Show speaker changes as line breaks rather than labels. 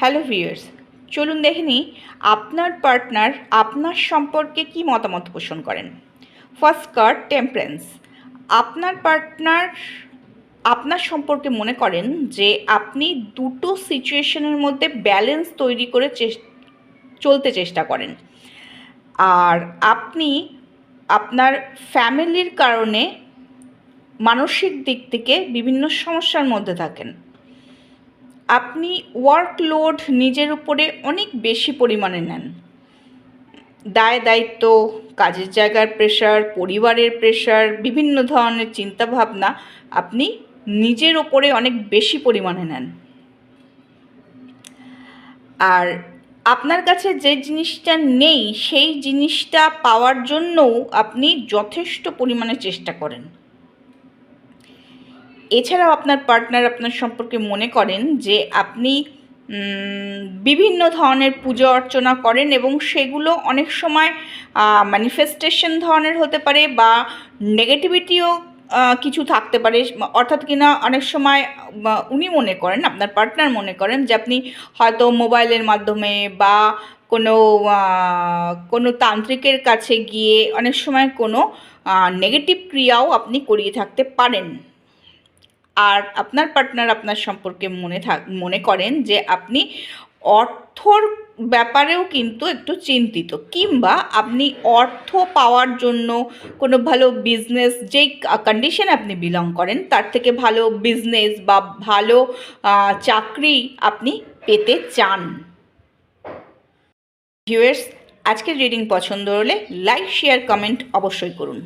Hello viewers, চলুন দেখে নিই আপনার পার্টনার আপনার সম্পর্কে কি মতামত পোষণ করেন। First card, temperance. আপনার পার্টনার আপনার সম্পর্কে মনে করেন যে আপনি দুটো সিচুয়েশনের মধ্যে ব্যালেন্স তৈরি করে চলতে চেষ্টা করেন। আর আপনি আপনার ফ্যামিলির কারণে মানসিক দিক থেকে বিভিন্ন সমস্যার মধ্যে থাকেন। আপনি ওয়ার্কলোড নিজের উপরে অনেক বেশি পরিমাণে নেন। দায় দায়িত্ব, কাজের জায়গার প্রেশার পরিবারের প্রেশার বিভিন্ন ধরনের চিন্তাভাবনা আপনি নিজের ওপরে অনেক বেশি পরিমাণে নেন। আর আপনার কাছে যে জিনিসটা নেই, সেই জিনিসটা পাওয়ার জন্যও আপনি যথেষ্ট পরিমাণে চেষ্টা করেন। এছাড়াও আপনার পার্টনার আপনার সম্পর্কে মনে করেন যে আপনি বিভিন্ন ধরনের পুজো অর্চনা করেন এবং সেগুলো অনেক সময় ম্যানিফেস্টেশন ধরনের হতে পারে বা নেগেটিভিটিও কিছু থাকতে পারে। অর্থাৎ কিনা অনেক সময় উনি মনে করেন, আপনার পার্টনার মনে করেন যে আপনি হয়তো মোবাইলের মাধ্যমে বা কোনো কোনো তান্ত্রিকের কাছে গিয়ে অনেক সময় কোনো নেগেটিভ ক্রিয়াও আপনি করিয়ে থাকতে পারেন। আর আপনার পার্টনার আপনার সম্পর্কে মনে থাক মনে করেন যে আপনি অর্থর ব্যাপারেও কিন্তু একটু চিন্তিত, কিংবা আপনি অর্থ পাওয়ার জন্য কোনো ভালো বিজনেস যেই কন্ডিশন আপনি বিলং করেন, তার থেকে ভালো বিজনেস বা ভালো চাকরি আপনি পেতে চান। ভিউয়ার্স আজকের রিডিং পছন্দ হলে লাইক শেয়ার কমেন্ট অবশ্যই করুন।